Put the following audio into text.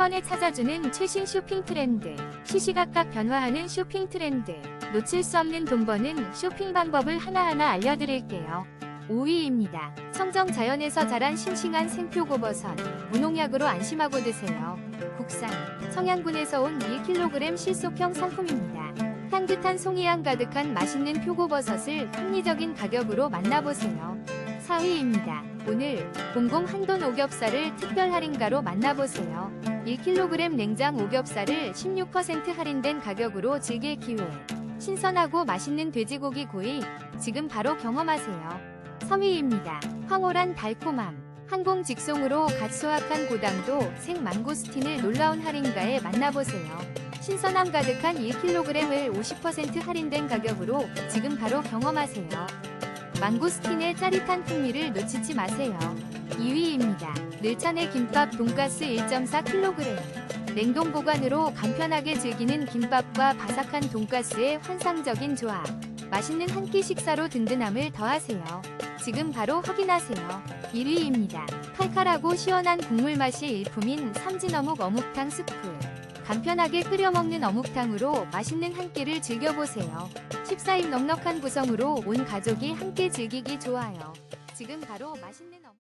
번에 찾아주는 최신 쇼핑 트렌드, 시시각각 변화하는 쇼핑 트렌드, 놓칠 수 없는 돈 버는 쇼핑 방법을 하나하나 알려드릴게요. 5위입니다. 청정 자연에서 자란 싱싱한 생표고버섯, 무농약으로 안심하고 드세요. 국산, 청양군에서 온 1kg 실속형 상품입니다. 향긋한 송이향 가득한 맛있는 표고버섯을 합리적인 가격으로 만나보세요. 4위입니다. 오늘 공공 한돈 오겹살을 특별 할인가로 만나보세요. 1kg 냉장 오겹살을 16% 할인된 가격으로 즐길 기회. 신선하고 맛있는 돼지고기 구이 지금 바로 경험하세요. 3위입니다. 황홀한 달콤함. 항공 직송으로 갓 수확한 고당도 생 망고스틴을 놀라운 할인가에 만나보세요. 신선함 가득한 1kg을 50% 할인된 가격으로 지금 바로 경험하세요. 망고스틴의 짜릿한 풍미를 놓치지 마세요. 2위입니다. 늘찬의 김밥 돈가스 1.4kg. 냉동 보관으로 간편하게 즐기는 김밥과 바삭한 돈가스의 환상적인 조합. 맛있는 한 끼 식사로 든든함을 더하세요. 지금 바로 확인하세요. 1위입니다. 칼칼하고 시원한 국물 맛이 일품인 삼진어묵 어묵탕 스프. 간편하게 끓여 먹는 어묵탕으로 맛있는 한 끼를 즐겨보세요. 14인 넉넉한 구성으로 온 가족이 함께 즐기기 좋아요. 지금 바로 맛있는 어묵